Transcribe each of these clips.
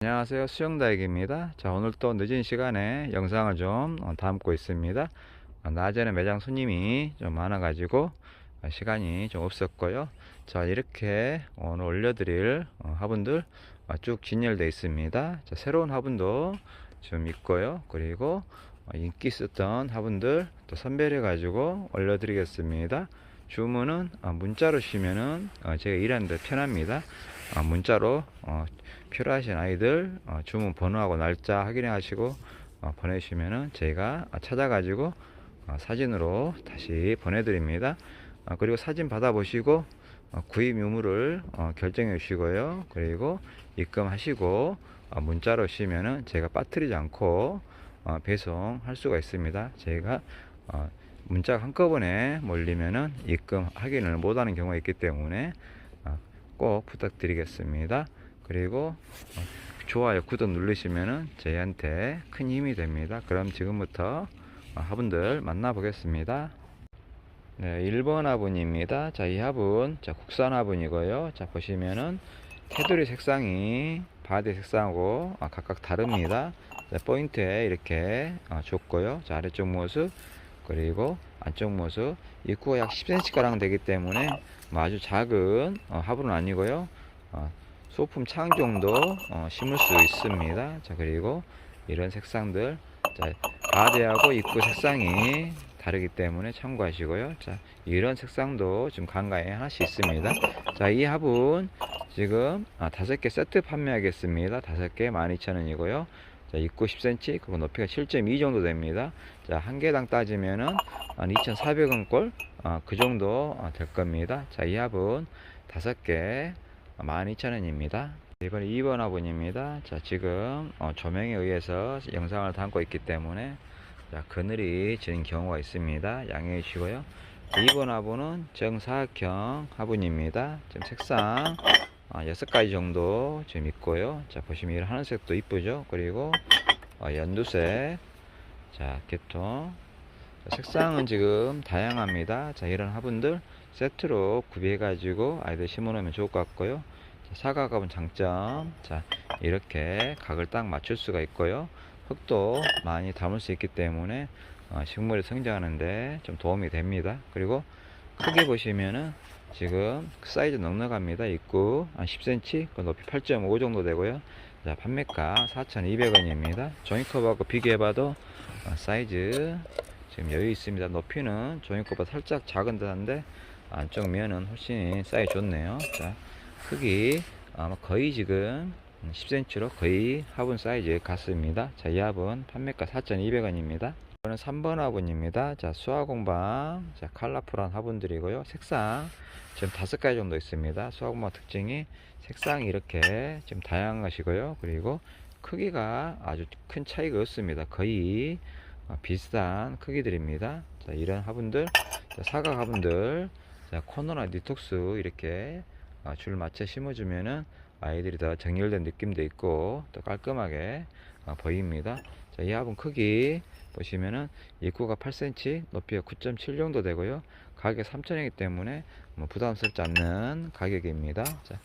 안녕하세요. 수영다익입니다. 자 오늘 또 늦은 시간에 영상을 좀 어, 담고 있습니다. 어, 낮에는 매장 손님이 좀 많아 가지고 어, 시간이 좀 없었고요. 자 이렇게 오늘 올려드릴 어, 화분들 어, 쭉 진열되어 있습니다. 자 새로운 화분도 좀 있고요. 그리고 어, 인기 있었던 화분들 또 선별해 가지고 올려드리겠습니다. 주문은 어, 문자로 어, 제가 일하는데 편합니다. 어, 문자로 어, 필요하신 아이들 어, 주문 번호하고 날짜 확인해 하시고 어, 보내주시면은 저희가 찾아가지고 어, 사진으로 다시 보내드립니다. 어, 그리고 사진 받아보시고 어, 구입 유무를 어, 결정해 주시고요. 그리고 입금하시고 어, 문자로 주시면은 제가 빠뜨리지 않고 어, 배송할 수가 있습니다. 어, 문자가 한꺼번에 몰리면은 입금 확인을 못하는 경우가 있기 때문에 어, 꼭 부탁드리겠습니다. 그리고 어, 좋아요, 구독 누르시면은 저희한테 큰 힘이 됩니다. 그럼 지금부터 어, 화분들 만나 보겠습니다. 네, 1번 화분입니다. 자, 이 화분, 자, 국산 화분이고요. 자, 보시면은 테두리 색상이 바디 색상하고 아, 각각 다릅니다. 자, 포인트에 이렇게 어, 줬고요. 자, 아래쪽 모습, 그리고 안쪽 모습, 입구가 약 10cm 가량 되기 때문에 뭐 아주 작은 어, 화분은 아니고요. 어, 소품 창 정도 어, 심을 수 있습니다. 자 그리고 이런 색상들 자 바디하고 입구 색상이 다르기 때문에 참고하시고요. 자 이런 색상도 지금 간간에 하나씩 있습니다. 자 이 화분 지금 아, 다섯 개 세트 판매하겠습니다. 다섯 개 12,000원이고요. 자 입구 10cm 그리고 높이가 7.2 정도 됩니다. 자 한 개당 따지면은 한 2,400원 꼴 아, 그 정도 아, 될 겁니다. 자이 화분 다섯 개 12,000원입니다. 이번에 2번 화분입니다. 자, 지금 어, 조명에 의해서 영상을 담고 있기 때문에 자, 그늘이 지는 경우가 있습니다. 양해해 주시고요. 2번 화분은 정사각형 화분입니다. 지금 색상 어, 6가지 정도 지금 있고요. 자, 보시면 이런 하늘색도 이쁘죠? 그리고 어, 연두색 자, 개통 자, 색상은 지금 다양합니다. 자, 이런 화분들 세트로 구비해 가지고 아이들 심어 놓으면 좋을 것 같고요. 자, 사과갑은 장점. 자, 이렇게 각을 딱 맞출 수가 있고요. 흙도 많이 담을 수 있기 때문에 어, 식물이 성장하는데 좀 도움이 됩니다. 그리고 크기 보시면은 지금 사이즈 넉넉합니다. 입구 한 10cm, 그 높이 8.5 정도 되고요. 자, 판매가 4,200원입니다. 종이컵하고 비교해봐도 어, 사이즈 지금 여유 있습니다. 높이는 종이컵보다 살짝 작은 듯한데 안쪽 면은 훨씬 사이즈 좋네요. 자, 크기 아마 거의 지금 10cm로 거의 화분 사이즈 같습니다. 자, 이 화분 판매가 4,200원입니다. 이거는 3번 화분입니다. 자, 수화공방, 자, 컬러풀한 화분들이고요. 색상 지금 다섯 가지 정도 있습니다. 수화공방 특징이 색상이 이렇게 좀 다양한 것이고요. 그리고 크기가 아주 큰 차이가 없습니다. 거의 어, 비슷한 크기들입니다. 자, 이런 화분들, 자, 사각 화분들, 자, 코너나 니톡스 이렇게 어, 줄 맞춰 심어주면은 아이들이 더 정렬된 느낌도 있고 또 깔끔하게 어, 보입니다. 자, 이 화분 크기 보시면은 입구가 8cm, 높이가 9.7 정도 되고요. 가격 3,000원이기 때문에 뭐 부담스럽지 않는 가격입니다. 자,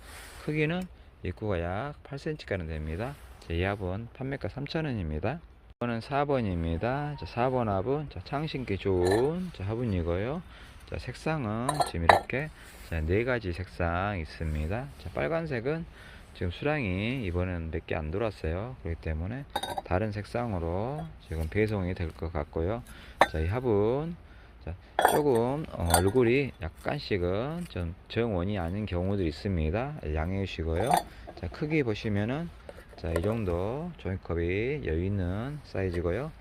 크기는 입구가 약 8cm가량 됩니다. 자, 이 화분 판매가 3,000원입니다. 이거는 4번입니다. 자, 4번 화분. 자, 창신기 좋은 자, 화분이고요. 자, 색상은 지금 이렇게 자, 네 가지 색상 있습니다. 자, 빨간색은 지금 수량이 이번에는 몇개안 들어왔어요. 그렇기 때문에 다른 색상으로 지금 배송이 될 것 같고요. 자, 이 화분. 자, 조금 어, 얼굴이 약간씩은 좀 정원이 아닌 경우들이 있습니다. 양해해 주시고요. 자, 크기 보시면은 자, 이 정도 종이컵이 여유 있는 사이즈고요.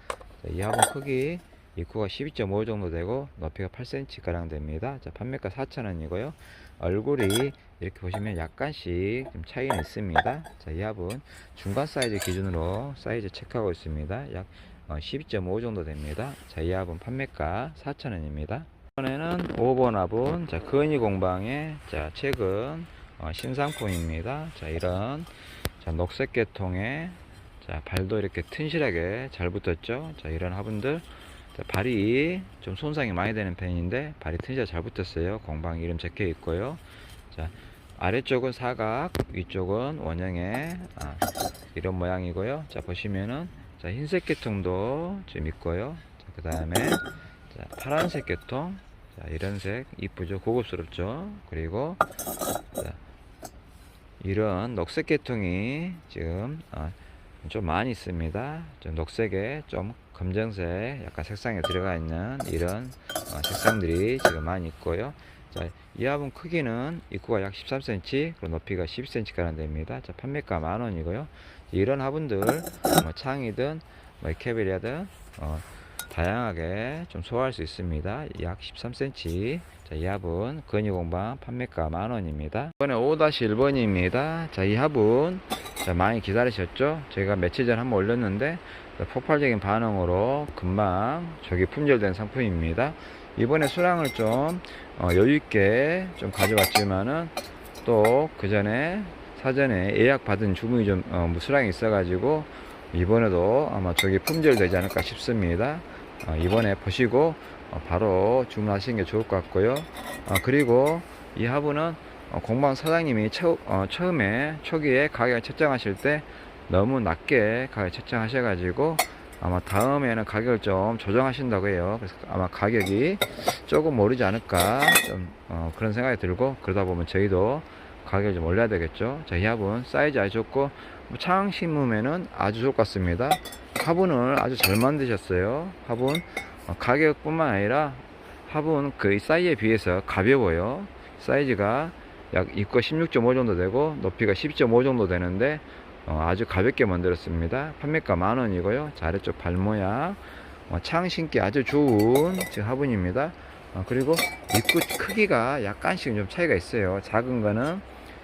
자, 이 화분 크기 입구가 12.5 정도 되고 높이가 8cm 가량 됩니다. 자, 판매가 4,000원이고요. 얼굴이 이렇게 보시면 약간씩 좀 차이는 있습니다. 자, 이 화분 중간 사이즈 기준으로 사이즈 체크하고 있습니다. 약 12.5 정도 됩니다. 자, 이 화분 판매가 4,000원입니다. 이번에는 5번 화분, 자, 근이 공방의 자, 최근 어, 신상품입니다. 자, 이런 자, 녹색 계통에 자, 발도 이렇게 튼실하게 잘 붙었죠. 자, 이런 화분들 자, 발이 좀 손상이 많이 되는 편인데 발이 튼실하게 잘 붙었어요. 공방 이름 적혀 있고요. 자, 아래쪽은 사각, 위쪽은 원형의 아, 이런 모양이고요. 자, 보시면은 자, 흰색 계통도 지금 있고요. 자, 그 다음에 자, 파란색 계통. 자, 이런 색 이쁘죠? 고급스럽죠? 그리고 자, 이런 녹색 계통이 지금 어, 좀 많이 있습니다. 좀 녹색에 좀 검정색 약간 색상이 들어가 있는 이런 어, 색상들이 지금 많이 있고요. 자, 이 화분 크기는 입구가 약 13cm, 그리고 높이가 12cm 가량 됩니다. 자, 판매가 만 원이고요. 이런 화분들 뭐 창이든 뭐 캐비리아든 어, 다양하게 좀 소화할 수 있습니다. 약 13cm. 자, 이 화분 건의공방 판매가 만 원입니다. 이번에 5-1번입니다. 자, 이 화분 자, 많이 기다리셨죠? 저희가 며칠 전 한번 올렸는데 폭발적인 반응으로 금방 저기 품절된 상품입니다. 이번에 수량을 좀 어, 여유 있게 좀 가져왔지만은 또 그 전에 사전에 예약 받은 주문이 좀 어, 뭐 수량이 있어가지고 이번에도 아마 저기 품절되지 않을까 싶습니다. 어, 이번에 보시고 어, 바로 주문하시는 게 좋을 것 같고요. 어, 그리고 이 화분은 어, 공방 사장님이 처음에 초기에 가격을 책정하실 때 너무 낮게 가격 책정하셔가지고 아마 다음에는 가격을 좀 조정하신다고 해요. 그래서 아마 가격이 조금 오르지 않을까 좀 어, 그런 생각이 들고 그러다 보면 저희도 가격을 좀 올려야 되겠죠. 자, 이 화분 사이즈 아주 좋고 뭐창 심으면은 아주 좋을 것 같습니다. 화분을 아주 잘 만드셨어요. 화분 어, 가격뿐만 아니라 화분 그 사이즈에 비해서 가벼워요. 사이즈가 약 입구 16.5 정도 되고 높이가 12.5 정도 되는데 어, 아주 가볍게 만들었습니다. 판매가 만 원이고요. 자, 아래쪽 발 모양 어, 창 신기 아주 좋은 지금 화분입니다. 어, 그리고 입구 크기가 약간씩 좀 차이가 있어요. 작은 거는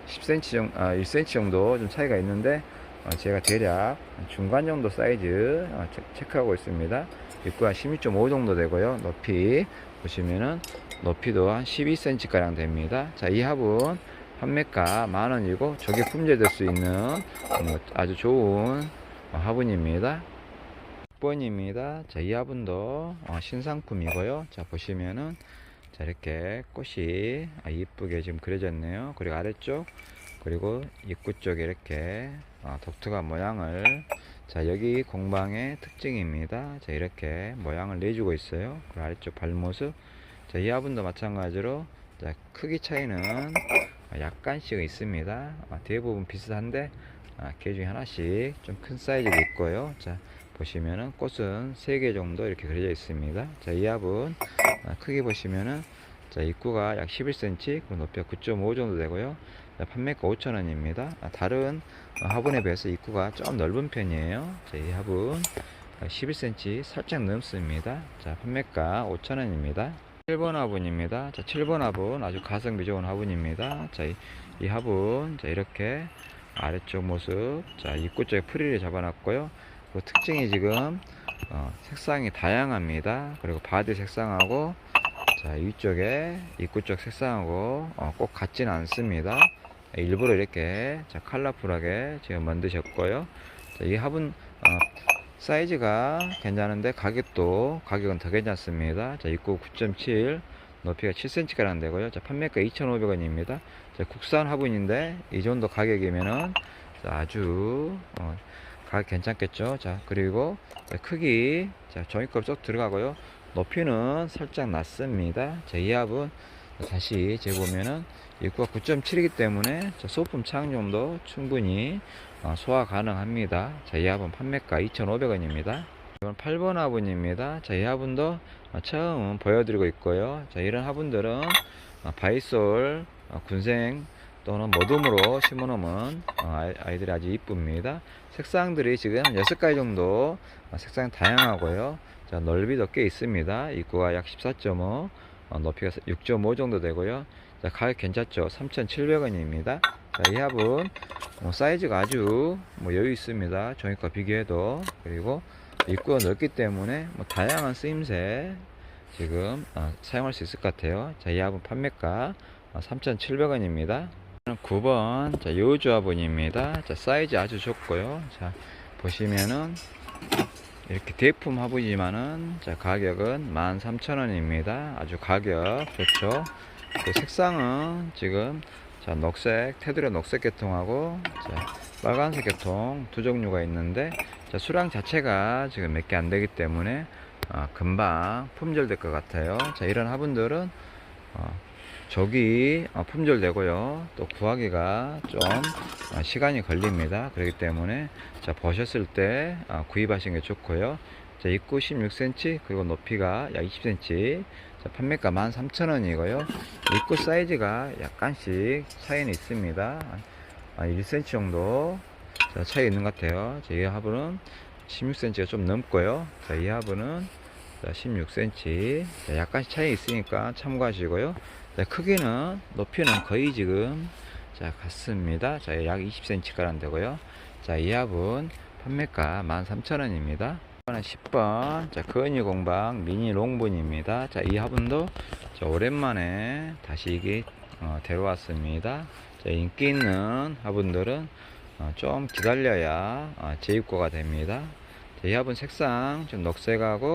10cm 정도, 아, 1cm 정도 좀 차이가 있는데 어, 제가 대략 중간 정도 사이즈 어, 체- 체크하고 있습니다. 입구가 16.5 정도 되고요. 높이 보시면은 높이도 한 12cm 가량 됩니다. 자, 이 화분 판매가 만 원이고 저게 품절될 수 있는 어, 아주 좋은 어, 화분입니다. 6번입니다. 자, 이 화분도 어, 신상품이고요. 자, 보시면은 자, 이렇게 꽃이 아, 이쁘게 지금 그려졌네요. 그리고 아래쪽 그리고 입구 쪽에 이렇게 어, 독특한 모양을 자, 여기 공방의 특징입니다. 자, 이렇게 모양을 내주고 있어요. 그리고 아래쪽 발모습 자, 이 화분도 마찬가지로 자, 크기 차이는 약간씩 있습니다. 아, 대부분 비슷한데 아, 개 중에 하나씩 좀 큰 사이즈가 있고요. 자, 보시면은 꽃은 3개 정도 이렇게 그려져 있습니다. 자, 이 합은 아, 크게 보시면은 자, 입구가 약 11cm, 그리고 높이가 9.5 정도 되고요. 자, 판매가 5,000원입니다. 아, 다른 어, 화분에 비해서 입구가 좀 넓은 편이에요. 자, 이 화분 11cm 살짝 넘습니다. 자, 판매가 5,000원입니다. 7번 화분입니다. 자, 7번 화분 아주 가성비 좋은 화분입니다. 자, 이, 이 화분 자, 이렇게 아래쪽 모습 자, 입구 쪽에 프리를 잡아놨고요. 그 특징이 지금 어, 색상이 다양합니다. 그리고 바디 색상하고 자, 위쪽에 입구 쪽 색상하고 어, 꼭 같지는 않습니다. 일부러 이렇게 자, 컬러풀하게 지금 만드셨고요. 자, 이 화분 어, 사이즈가 괜찮은데 가격도 가격은 더 괜찮습니다. 자, 입구 9.7 높이가 7cm 가량 되고요. 자, 판매가 2,500원입니다. 자, 국산 화분인데 이 정도 가격이면은 자, 아주 어, 가격 괜찮겠죠. 자, 그리고 자, 크기 자, 종이컵 쏙 들어가고요. 높이는 살짝 낮습니다. 자, 이 합은 다시 재보면은 입구가 9.7이기 때문에 자, 소품 착용도 충분히 어, 소화 가능합니다. 자, 이 합은 판매가 2,500원입니다. 이건 8번 화분입니다. 자, 이 화분도 어, 처음 보여드리고 있고요. 자, 이런 화분들은 어, 바이솔 어, 군생 또는 모둠으로 심어놓으면 어, 아이- 아이들이 아주 이쁩니다. 색상들이 지금 6가지 정도 어, 색상 다양하고요. 자, 넓이도 꽤 있습니다. 입구가 약 14.5, 어, 높이가 6.5 정도 되고요. 자, 가격 괜찮죠? 3,700원입니다. 자, 이 합은 뭐 사이즈가 아주 뭐 여유 있습니다. 종이과 비교해도 그리고 입구가 넓기 때문에 뭐 다양한 쓰임새 지금 어, 사용할 수 있을 것 같아요. 자, 이 합은 판매가 3,700원입니다. 9번 자, 요주 화분입니다. 자, 사이즈 아주 좋고요. 자, 보시면은 이렇게 대품 화분이지만은 자, 가격은 13,000원입니다. 아주 가격 좋죠. 그 색상은 지금 자, 녹색, 테두리 녹색 계통하고 자, 빨간색 계통 두 종류가 있는데 자, 수량 자체가 지금 몇 개 안 되기 때문에 어, 금방 품절될 것 같아요. 자, 이런 화분들은 어, 저기 어, 품절되고요. 또 구하기가 좀 어, 시간이 걸립니다. 그렇기 때문에 자, 보셨을 때 어, 구입하시는 게 좋고요. 자, 입구 16cm 그리고 높이가 약 20cm 자, 판매가 13,000원이고요. 입구 사이즈가 약간씩 차이는 있습니다. 아, 1cm 정도 자, 차이 있는 것 같아요. 자, 이 화분은 16cm가 좀 넘고요. 자, 이 화분은 자, 16cm. 자, 약간씩 차이 있으니까 참고하시고요. 자, 크기는 높이는 거의 지금 자, 같습니다. 자, 약 20cm가량 되고요. 자, 이 화분 판매가 13,000원입니다. 10번. 자 거은이 공방 미니 롱분입니다. 자이 화분도 자, 오랜만에 다시 이게 어, 데려왔습니다. 자 인기 있는 화분들은 어, 좀 기다려야 어, 재입고가 됩니다. 자, 이 화분 색상 좀 녹색하고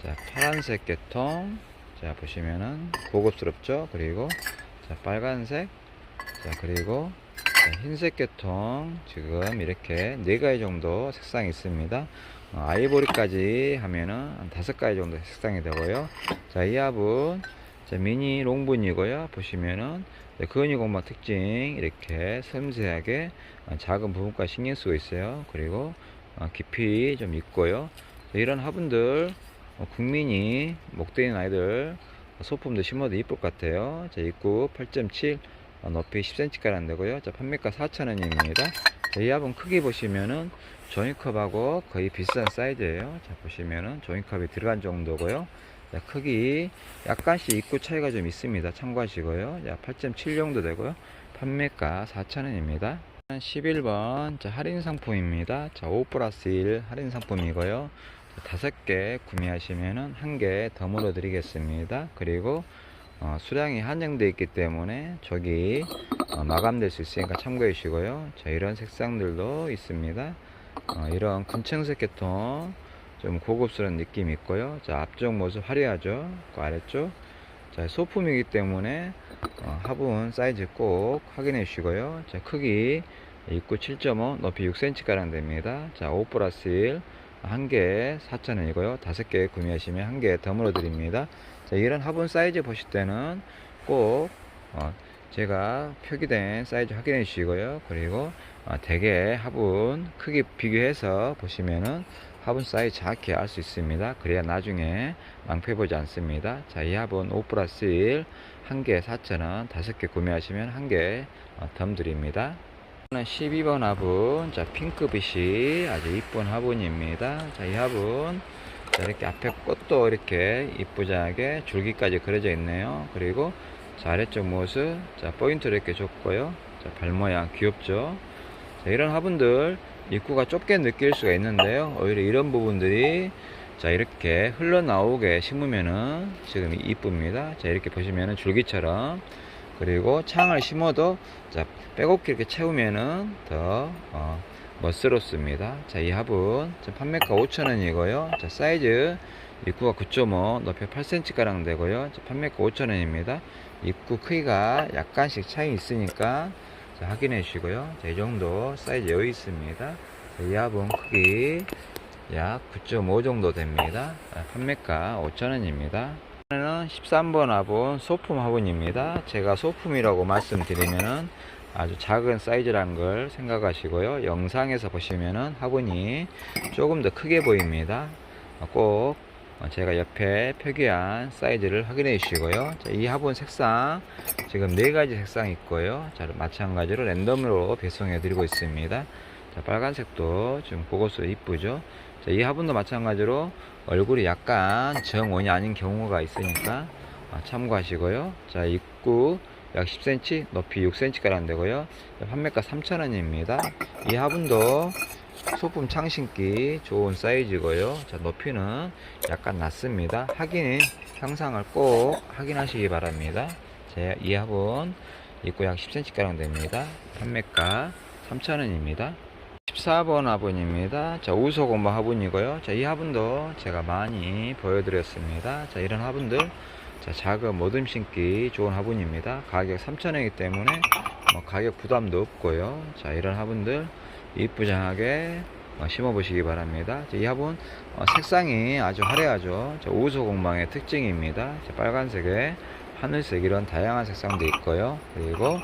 자 파란색 계통 자 보시면은 고급스럽죠? 그리고 자 빨간색 자 그리고 자, 흰색 계통 지금 이렇게 네 가지 정도 색상이 있습니다. 어, 아이보리까지 하면은 한 다섯 가지 정도 색상이 되고요. 자, 이 자, 미니 롱분이고요. 보시면은 그은이 공방 특징 이렇게 섬세하게 어, 작은 부분까지 신경 쓰고 있어요. 그리고 어, 깊이 좀 있고요. 자, 이런 화분들 어, 국민이 목대 있는 아이들 소품도 심어도 이쁠 것 같아요. 자, 입구 8.7 어, 높이 10cm가량 되고요. 자, 판매가 4,000원입니다. 이 합은 크기 보시면은 종이컵하고 거의 비슷한 사이즈예요. 자 보시면은 종이컵이 들어간 정도고요. 자, 크기 약간씩 입구 차이가 좀 있습니다. 참고하시고요. 자, 8.7 정도 되고요. 판매가 4,000원입니다. 11번 자, 할인 상품입니다. 자, 5 플러스 1 할인 상품이고요. 다섯 개 구매하시면은 한개 덤으로 드리겠습니다. 그리고 어, 수량이 한정되어 있기 때문에 저기 어, 마감될 수 있으니까 참고해 주시고요. 자, 이런 색상들도 있습니다. 어, 이런 군청색 계통 좀 고급스러운 느낌이 있고요. 자, 앞쪽 모습 화려하죠. 그 아래쪽. 자, 소품이기 때문에 어, 화분 사이즈 꼭 확인해 주시고요. 자, 크기 입구 7.5, 높이 6cm가량 됩니다. 자, 5 플러스 1, 한개 4,000원이고요. 다섯 개 구매하시면 한 개 덤으로 드립니다. 자, 이런 화분 사이즈 보실 때는 꼭 어, 제가 표기된 사이즈 확인해 주시고요. 그리고 어, 대개 화분 크기 비교해서 보시면은 화분 사이즈 정확히 알 수 있습니다. 그래야 나중에 낭패 보지 않습니다. 자, 이 화분 5 플러스 1, 한개 4,000원, 다섯 개 구매하시면 한개 어, 덤 드립니다. 12번 화분, 자, 핑크빛이 아주 이쁜 화분입니다. 자, 이 화분, 자, 이렇게 앞에 꽃도 이렇게 이쁘장하게 줄기까지 그려져 있네요. 그리고, 자, 아래쪽 모습, 자, 포인트를 이렇게 줬고요. 자, 발 모양 귀엽죠? 자, 이런 화분들, 입구가 좁게 느낄 수가 있는데요. 오히려 이런 부분들이, 자, 이렇게 흘러나오게 심으면은 지금 이쁩니다. 자, 이렇게 보시면은 줄기처럼. 그리고 창을 심어도 자 빼곡히 이렇게 채우면은 더 어, 멋스럽습니다. 자, 이 화분 자, 판매가 5,000원이고요. 자, 사이즈 입구가 9.5, 높이 8cm가량 되고요. 자, 판매가 5,000원입니다. 입구 크기가 약간씩 차이 있으니까 자, 확인해 주시고요. 자, 이 정도 사이즈 여유 있습니다. 자, 이 화분 크기 약 9.5 정도 됩니다. 자, 판매가 5,000원입니다. 는 13번 화분 소품 화분입니다. 제가 소품이라고 말씀드리면은 아주 작은 사이즈라는 걸 생각하시고요. 영상에서 보시면은 화분이 조금 더 크게 보입니다. 꼭 제가 옆에 표기한 사이즈를 확인해 주시고요. 자, 이 화분 색상 지금 네 가지 색상이 있고요. 자, 마찬가지로 랜덤으로 배송해 드리고 있습니다. 자, 빨간색도 좀 고급스러 이쁘죠. 자, 이 화분도 마찬가지로 얼굴이 약간 정원이 아닌 경우가 있으니까 아, 참고하시고요. 자, 입구 약 10cm, 높이 6cm가량 되고요. 판매가 3,000원입니다. 이 화분도 소품 창 신기 좋은 사이즈고요. 자, 높이는 약간 낮습니다. 확인, 형상을 꼭 확인하시기 바랍니다. 제, 이 화분 입구 약 10cm가량 됩니다. 판매가 3,000원입니다. 14번 화분입니다. 자, 우소공방 화분이고요. 자, 이 화분도 제가 많이 보여드렸습니다. 자, 이런 화분들, 자, 작은 모듬 심기 좋은 화분입니다. 가격 3,000원이기 때문에 뭐 가격 부담도 없고요. 자, 이런 화분들 이쁘장하게 어, 심어보시기 바랍니다. 자, 이 화분 어, 색상이 아주 화려하죠. 자, 우수 공방의 특징입니다. 자, 빨간색에 하늘색 이런 다양한 색상도 있고요. 그리고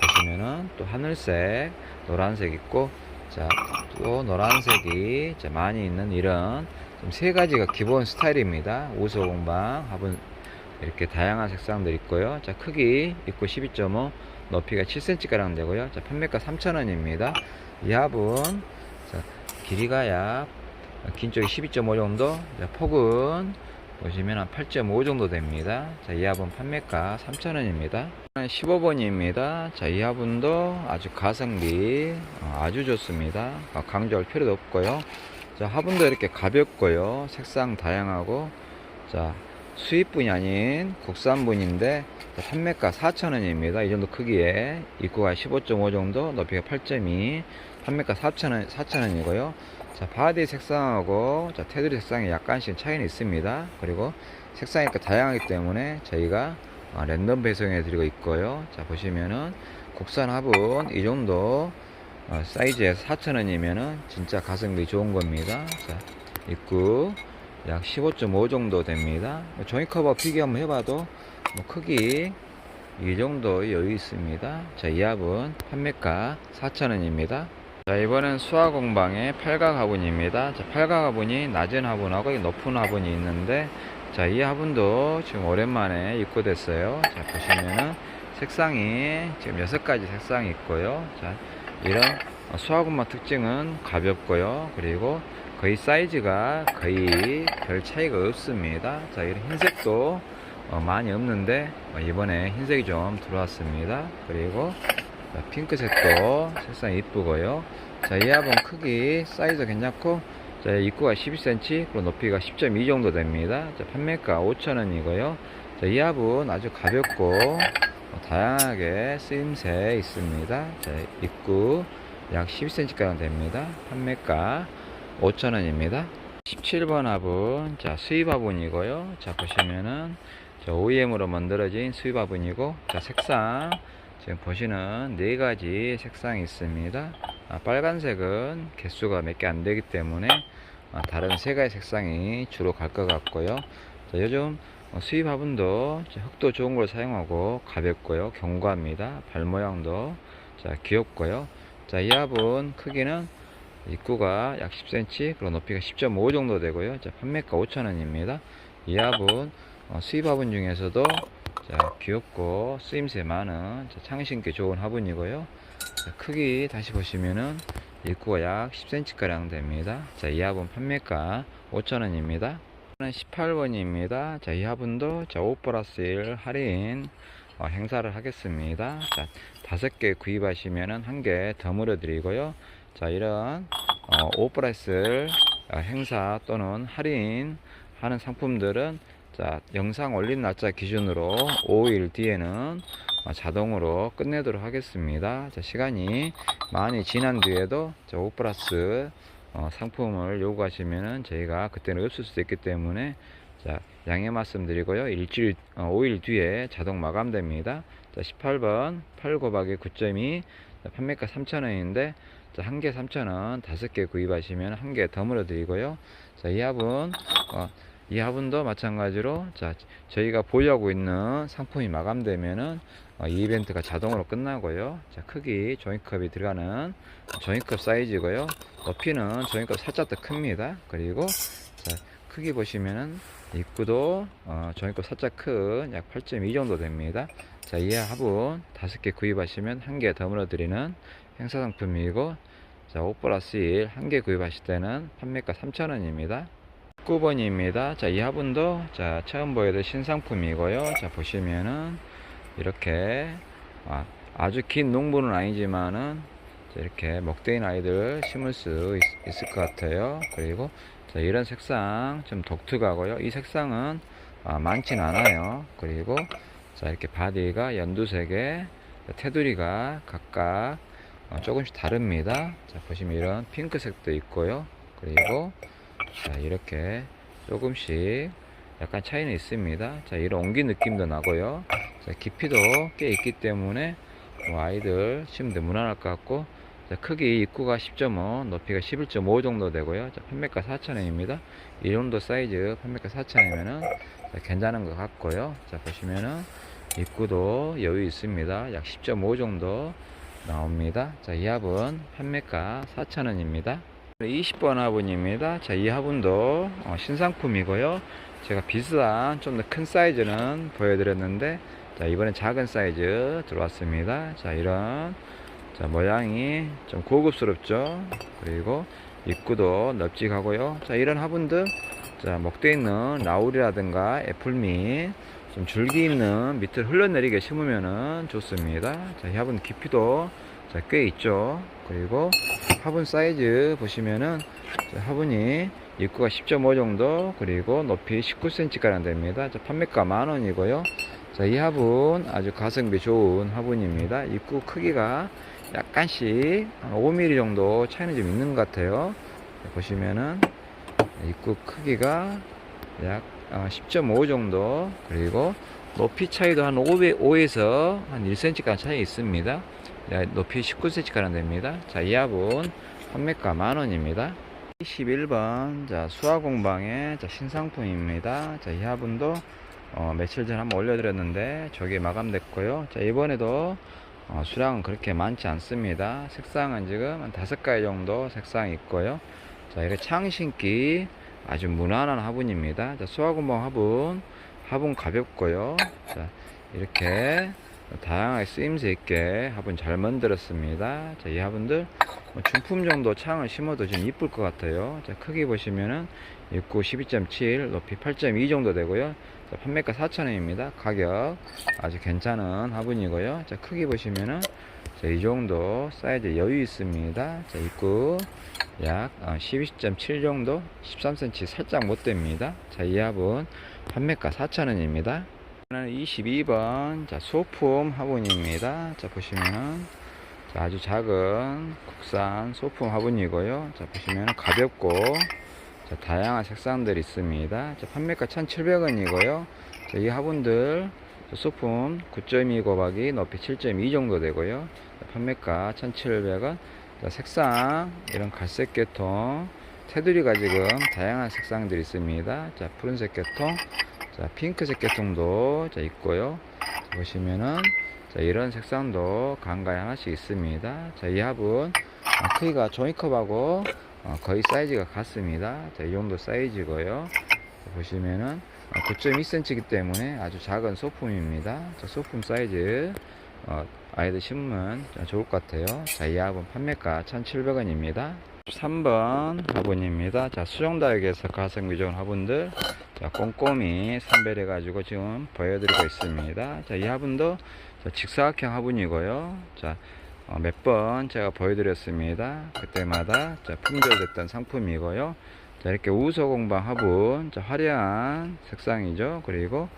보시면은 또 하늘색, 노란색 있고 자, 또 노란색이 자, 많이 있는 이런 좀세 가지가 기본 스타일입니다. 우수 공방 화분 이렇게 다양한 색상들 있고요. 자, 크기 있고 12.5, 높이가 7cm가량 되고요. 자, 판매가 3,000원입니다. 자, 길이가 약, 긴 쪽이 12.5 정도, 자, 폭은 보시면 한8.5 정도 됩니다. 자, 이 합은 판매가 3,000원입니다. 15번입니다. 자, 이 화분도 아주 가성비 어, 아주 좋습니다. 어, 강조할 필요도 없고요. 자, 화분도 이렇게 가볍고요. 색상 다양하고 자, 수입분이 아닌 국산분인데 자, 판매가 4,000원입니다. 이 정도 크기에 입구가 15.5 정도, 높이가 8.2, 판매가 4,000원, 4,000원이고요. 자, 바디 색상하고 자, 테두리 색상이 약간씩 차이는 있습니다. 그리고 색상이 또 다양하기 때문에 저희가 아, 랜덤 배송해 드리고 있고요. 자, 보시면은 국산 화분 이 정도 어, 사이즈에서 4,000원이면은 진짜 가성비 좋은 겁니다. 자, 입구 약 15.5 정도 됩니다. 뭐 종이 커버 비교 한번 해봐도 뭐 크기 이 정도 여유 있습니다. 자, 이 합은 판매가 4,000원입니다. 자, 이번엔 수화공방의 팔각 화분입니다. 자, 팔각 화분이 낮은 화분하고 이 높은 화분이 있는데, 자, 이 화분도 지금 오랜만에 입고됐어요. 자, 보시면은 색상이 지금 여섯 가지 색상이 있고요. 자, 이런 수화공방 특징은 가볍고요. 그리고 거의 사이즈가 거의 별 차이가 없습니다. 자, 이런 흰색도 어, 많이 없는데, 어, 이번에 흰색이 좀 들어왔습니다. 그리고 자, 핑크색도 색상이 이쁘고요. 자, 이 합은 크기, 사이즈 괜찮고, 자, 입구가 12cm, 그리고 높이가 10.2 정도 됩니다. 자, 판매가 5,000원이고요. 자, 이 합은 아주 가볍고, 어, 다양하게 쓰임새 있습니다. 자, 입구 약 12cm가량 됩니다. 판매가 5,000원입니다. 17번 화분, 자, 수입 화분이고요. 자, 보시면은, 자, OEM으로 만들어진 수입 화분이고, 자, 색상, 지금 보시는 네 가지 색상이 있습니다. 아, 빨간색은 개수가 몇 개 안 되기 때문에 아, 다른 세 가지 색상이 주로 갈 것 같고요. 자, 요즘 어, 수입 화분도 자, 흙도 좋은 걸 사용하고 가볍고요. 견고합니다. 발 모양도 자, 귀엽고요. 자, 이 화분 크기는 입구가 약 10cm, 그리고 높이가 10.5 정도 되고요. 자, 판매가 5,000원입니다. 이 화분 어, 수입 화분 중에서도 자, 귀엽고 쓰임새 많은 자, 창 신기 좋은 화분이고요. 자, 크기 다시 보시면은 입구가 약 10cm 가량 됩니다. 자, 이 화분 판매가 5,000원입니다. 18번입니다. 자, 이 화분도 자, 5 플러스 1 할인 어, 행사를 하겠습니다. 자, 다섯 개 구입하시면은 한 개더 물어 드리고요. 자, 이런 어, 5 플러스 어, 행사 또는 할인 하는 상품들은 자, 영상 올린 날짜 기준으로 5일 뒤에는 어, 자동으로 끝내도록 하겠습니다. 자, 시간이 많이 지난 뒤에도 자, 5 플러스 어, 상품을 요구하시면은 저희가 그때는 없을 수도 있기 때문에 자, 양해 말씀드리고요. 일주일, 어, 5일 뒤에 자동 마감됩니다. 자, 18번 8 곱하기 9.2 자, 판매가 3,000원인데 자, 한 개 3,000원, 다섯 개 구입하시면 한 개 더 물어 드리고요. 자, 이 합은 어, 이 화분도 마찬가지로 자 저희가 보유하고 있는 상품이 마감되면은 어, 이 이벤트가 자동으로 끝나고요. 자 크기 종이컵이 들어가는 종이컵 사이즈고요. 높이는 종이컵 살짝 더 큽니다. 그리고 자 크기 보시면은 입구도 어, 종이컵 살짝 큰 약 8.2 정도 됩니다. 자 이 화분 다섯 개 구입하시면 한 개 더 물어 드리는 행사 상품이고 자 5 플러스 1 한 개 구입하실 때는 판매가 3,000원입니다. 9번입니다. 자, 이 화분도 자, 처음 보여드 신상품이고요. 자, 보시면은 이렇게 아, 아주 긴 농부는 아니지만은 자, 이렇게 먹대인 아이들 심을 수 있, 을것 같아요. 그리고 자, 이런 색상 좀 독특하고요. 이 색상은 아, 많진 않아요. 그리고 자, 이렇게 바디가 연두색에 테두리가 각각 어, 조금씩 다릅니다. 자, 보시면 이런 핑크색도 있고요. 그리고 자 이렇게 조금씩 약간 차이는 있습니다. 자 이런 옹기 느낌도 나고요. 자 깊이도 꽤 있기 때문에 뭐 아이들 심는데 무난할 것 같고 자, 크기 입구가 10.5 높이가 11.5 정도 되고요. 자, 판매가 4,000원입니다. 이 정도 사이즈 판매가 4,000원이면은 괜찮은 것 같고요. 자 보시면은 입구도 여유 있습니다. 약 10.5 정도 나옵니다. 자 이 합은 판매가 4,000원입니다 20번 화분입니다. 자 이 화분도 어, 신상품이고요. 제가 비슷한 좀더 큰 사이즈는 보여드렸는데 자 이번엔 작은 사이즈 들어왔습니다. 자 이런 자 모양이 좀 고급스럽죠? 그리고 입구도 넓직하고요. 자 이런 화분들 자 목대 있는 라울이라든가 애플미 좀 줄기 있는 밑을 흘러내리게 심으면은 좋습니다. 자 이 화분 깊이도 자, 꽤 있죠 그리고 화분 사이즈 보시면은 자, 화분이 입구가 10.5 정도 그리고 높이 19cm 가량 됩니다. 자, 판매가 만원이고요. 자, 이 화분 아주 가성비 좋은 화분입니다. 입구 크기가 약간씩 한 5mm 정도 차이는 좀 있는 것 같아요. 자, 보시면은 입구 크기가 약 10.5 정도 그리고 높이 차이도 한 5에서 한 1cm까지 차이 있습니다. 야, 높이 19cm 가량 됩니다. 자, 이 화분 판매가 만원입니다. 21번 자 수화공방의 자, 신상품입니다. 자, 이 화분도 어, 며칠 전에 한번 올려드렸는데 저게 마감됐고요. 자 이번에도 어, 수량은 그렇게 많지 않습니다. 색상은 지금 한 다섯 가지 정도 색상이 있고요. 자 이렇게 창 신기 아주 무난한 화분입니다. 자 수화공방 화분 화분 가볍고요. 자 이렇게 다양하게 쓰임새 있게 화분 잘 만들었습니다. 자 이 화분들 뭐 중품 정도 창을 심어도 좀 이쁠 것 같아요. 자 크기 보시면은 입구 12.7 높이 8.2 정도 되고요. 자, 판매가 4,000원입니다. 가격 아주 괜찮은 화분이고요. 자 크기 보시면은 자, 이 정도 사이즈 여유 있습니다. 자 입구 약 12.7 정도 13cm 살짝 못 됩니다. 자 이 화분 판매가 4,000원입니다 22번 자 소품 화분입니다. 자 보시면은 자, 아주 작은 국산 소품 화분이고요. 자 보시면 가볍고 자, 다양한 색상들이 있습니다. 자, 판매가 1700원이고요. 자, 이 화분들 자, 소품 9.2 곱하기 높이 7.2 정도 되고요. 자, 판매가 1700원. 자, 색상 이런 갈색 계통 테두리가 지금 다양한 색상들이 있습니다. 자 푸른색 계통 자 핑크색 계통도 자 있고요. 자, 보시면은 자 이런 색상도 간간히 하나씩 있습니다. 자 이 합은 어, 크기가 종이컵하고 어, 거의 사이즈가 같습니다. 자 이 정도 사이즈고요. 자, 보시면은 9.2cm이기 때문에 아주 작은 소품입니다. 자 소품 사이즈 어, 아이들 자, 좋을 것 같아요. 자이 합은 판매가 1700원입니다. 3번 화분입니다. 자, 수정다육에서 가성비 좋은 화분들, 자, 꼼꼼히 선별해 가지고 지금 보여드리고 있습니다. 자, 이 화분도 자, 직사각형 화분이고요. 자, 어, 몇번 제가 보여드렸습니다. 그때마다 자, 품절됐던 상품이고요. 자, 이렇게 우소공방 화분, 자, 화려한 색상이죠. 그리고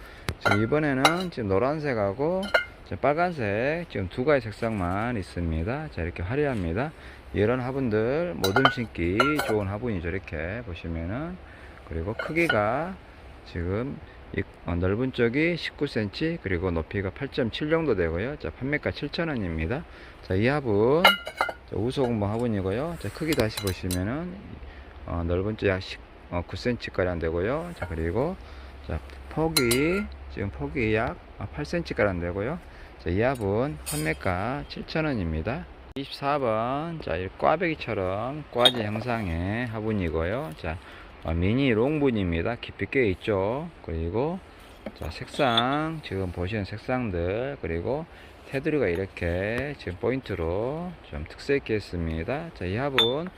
지금 이번에는 지금 노란색하고 자, 빨간색 지금 두 가지 색상만 있습니다. 자, 이렇게 화려합니다. 이런 화분들 모듬 심기 좋은 화분이죠. 이렇게 보시면은 그리고 크기가 지금 이 어, 넓은 쪽이 19cm 그리고 높이가 8.7 정도 되고요. 자, 판매가 7,000원입니다. 자, 이 화분 자, 우소공방 화분이고요. 자, 크기 다시 보시면은 어, 넓은 쪽약 9cm 가량 되고요. 자, 그리고 자, 폭이 지금 폭이 약 8cm 가량 되고요. 자, 이 합은 판매가 7,000원입니다. 24번, 자, 이 꽈배기처럼 꽈지 형상의 화분이고요. 자, 어, 미니 롱분입니다. 깊이 꽤 있죠. 그리고, 자, 색상, 지금 보시는 색상들, 그리고 테두리가 이렇게 지금 포인트로 좀 특색 있게 했습니다. 자, 이 합은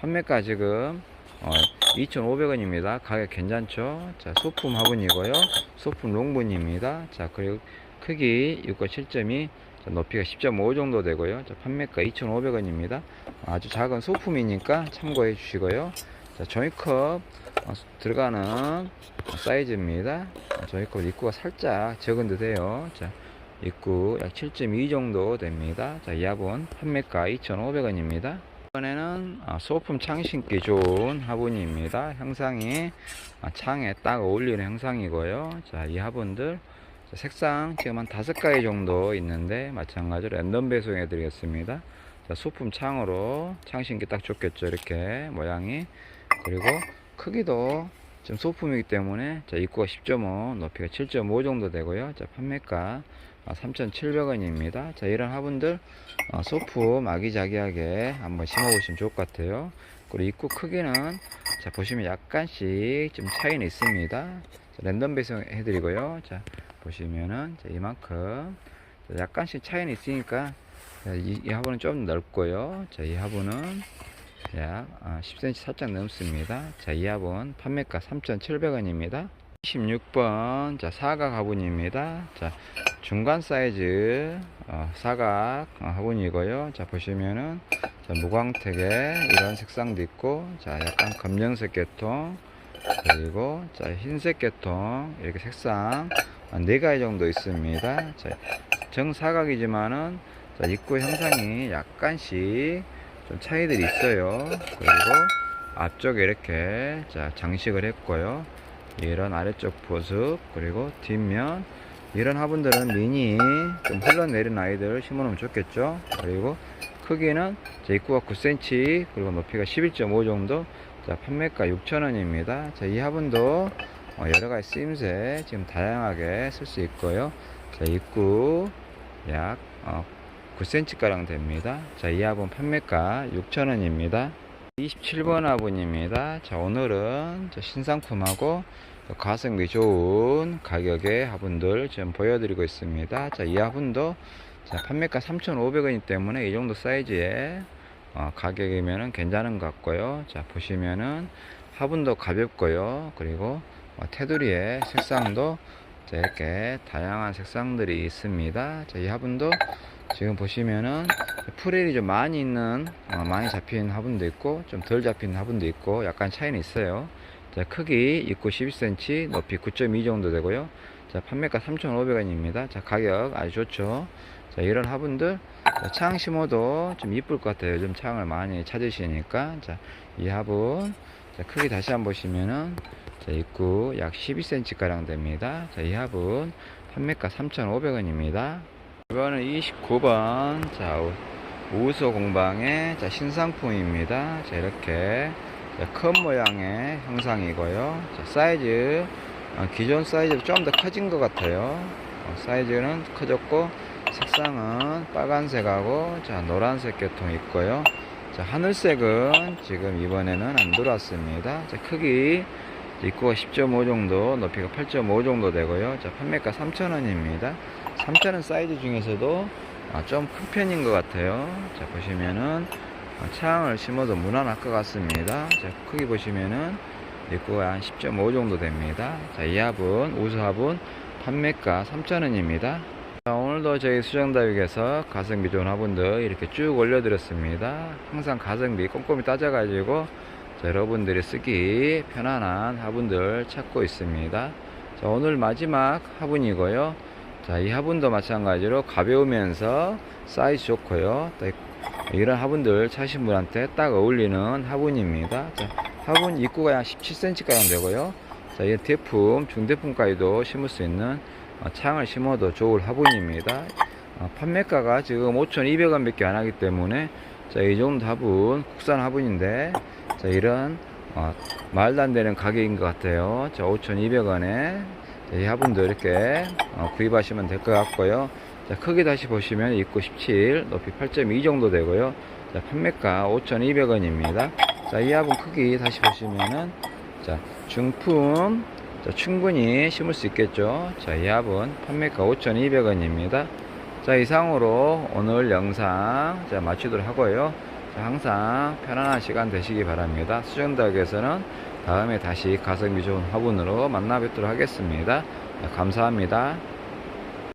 판매가 지금 어, 2,500원입니다. 가격 괜찮죠? 자, 소품 화분이고요. 소품 롱분입니다. 자, 그리고 크기 6과 7.2, 자, 높이가 10.5 정도 되고요. 자, 판매가 2,500원입니다. 아주 작은 소품이니까 참고해 주시고요. 자, 종이컵 어, 들어가는 사이즈입니다. 어, 종이컵 입구가 살짝 적은 듯해요. 자, 입구 약 7.2 정도 됩니다. 자, 이 합은 판매가 2,500원입니다. 이번에는 아, 소품 창 신기 좋은 화분입니다. 형상이 아, 창에 딱 어울리는 형상이고요. 자, 이 화분들 자, 색상 지금 한 다섯 가지 정도 있는데 마찬가지로 랜덤 배송해 드리겠습니다. 자, 소품 창으로 창 신기 딱 좋겠죠. 이렇게 모양이. 그리고 크기도 지금 소품이기 때문에 자, 입구가 10.5, 높이가 7.5 정도 되고요. 자, 판매가 3,700원입니다. 자, 이런 화분들 어, 소품 아기자기하게 한번 심어 보시면 좋을 것 같아요. 그리고 입구 크기는 자, 보시면 약간씩 좀 차이는 있습니다. 자, 랜덤 배송 해드리고요. 자, 보시면은 자, 이만큼 자, 약간씩 차이는 있으니까 자, 이, 이 화분은 좀 넓고요. 자, 이 화분은 약 아, 10cm 살짝 넘습니다. 자, 이 화분 판매가 3,700원입니다. 26번 자 사각 화분입니다. 자 중간 사이즈 어, 사각 어, 화분이고요. 자 보시면은 자, 무광택에 이런 색상도 있고 자 약간 검정색 계통 그리고 자 흰색 계통 이렇게 색상 한네 가지 정도 있습니다. 자 정사각이지만은 자 입구 형상이 약간씩 좀 차이들이 있어요. 그리고 앞쪽에 이렇게 자 장식을 했고요. 이런 아래쪽 보습 그리고 뒷면. 이런 화분들은 미니 좀 흘러내린 아이들 심어놓으면 좋겠죠. 그리고 크기는 자, 입구가 9cm 그리고 높이가 11.5 정도. 자 판매가 6,000원입니다. 자이 화분도 어, 여러가지 쓰임새 지금 다양하게 쓸 수 있고요. 자 입구 약 어, 9cm 가량 됩니다 자 이 화분 판매가 6,000원입니다 27번 화분입니다. 자, 오늘은 저 신상품하고 가성비 좋은 가격의 화분들 지금 보여드리고 있습니다. 자, 이 화분도 자, 판매가 3,500원이기 때문에 이 정도 사이즈의 어, 가격이면은 괜찮은 것 같고요. 자, 보시면은 화분도 가볍고요. 그리고 어, 테두리의 색상도 자, 이렇게 다양한 색상들이 있습니다. 자, 이 화분도 지금 보시면은 풀일이 좀 많이 있는 어, 많이 잡힌 화분도 있고 좀 덜 잡힌 화분도 있고 약간 차이는 있어요. 자 크기 입구 12cm 높이 9.2 정도 되고요. 자 판매가 3,500원입니다. 자 가격 아주 좋죠. 자 이런 화분들 자, 창 심어도 좀 이쁠 것 같아요. 요즘 창을 많이 찾으시니까. 자 이 화분 자 크기 다시 한번 보시면은 자 입구 약 12cm 가량 됩니다. 자 이 화분 판매가 3,500원입니다 이거는 29번 자 우소 공방의 자, 신상품입니다. 자, 이렇게 자, 큰 모양의 형상이고요. 자, 사이즈 어, 기존 사이즈 좀 더 커진 것 같아요. 어, 사이즈는 커졌고 색상은 빨간색하고 자, 노란색 계통 있고요. 자, 하늘색은 지금 이번에는 안 들어왔습니다. 자, 크기 입구가 10.5 정도, 높이가 8.5 정도 되고요. 자, 판매가 3,000원입니다. 3,000원 사이즈 중에서도 아, 좀큰 편인 것 같아요. 자, 보시면은 아, 창을 심어도 무난할 것 같습니다. 자, 크기 보시면은 입구가 한 10.5 정도 됩니다. 자, 이 합은, 우수 합은 판매가 3,000원입니다. 자, 오늘도 저희 수정다육에서 가성비 좋은 화분들 이렇게 쭉 올려드렸습니다. 항상 가성비 꼼꼼히 따져가지고 자, 여러분들이 쓰기 편안한 화분들 찾고 있습니다. 자, 오늘 마지막 화분이고요. 자, 이 화분도 마찬가지로 가벼우면서 사이즈 좋고요. 또 이런 화분들 차신 분한테 딱 어울리는 화분입니다. 자, 화분 입구가 한 17cm가량 되고요. 자, 이 대품, 중대품까지도 심을 수 있는 어, 창을 심어도 좋을 화분입니다. 어, 판매가가 지금 5,200원 밖에 안 하기 때문에 자, 이 정도 화분, 국산 화분인데 자, 이런 어, 말도 안 되는 가격인 것 같아요. 자, 5,200원에 이 화분도 이렇게 어, 구입하시면 될 것 같고요. 자, 크기 다시 보시면 입구 17, 높이 8.2 정도 되고요. 자, 판매가 5,200원 입니다. 자, 이 화분 크기 다시 보시면은 자, 중품 자, 충분히 심을 수 있겠죠. 자, 이 화분 판매가 5,200원입니다. 자, 이상으로 오늘 영상 자, 마치도록 하고요. 자, 항상 편안한 시간 되시기 바랍니다. 수정닭에서는 다음에 다시 가성비 좋은 화분으로 만나 뵙도록 하겠습니다. 자, 감사합니다.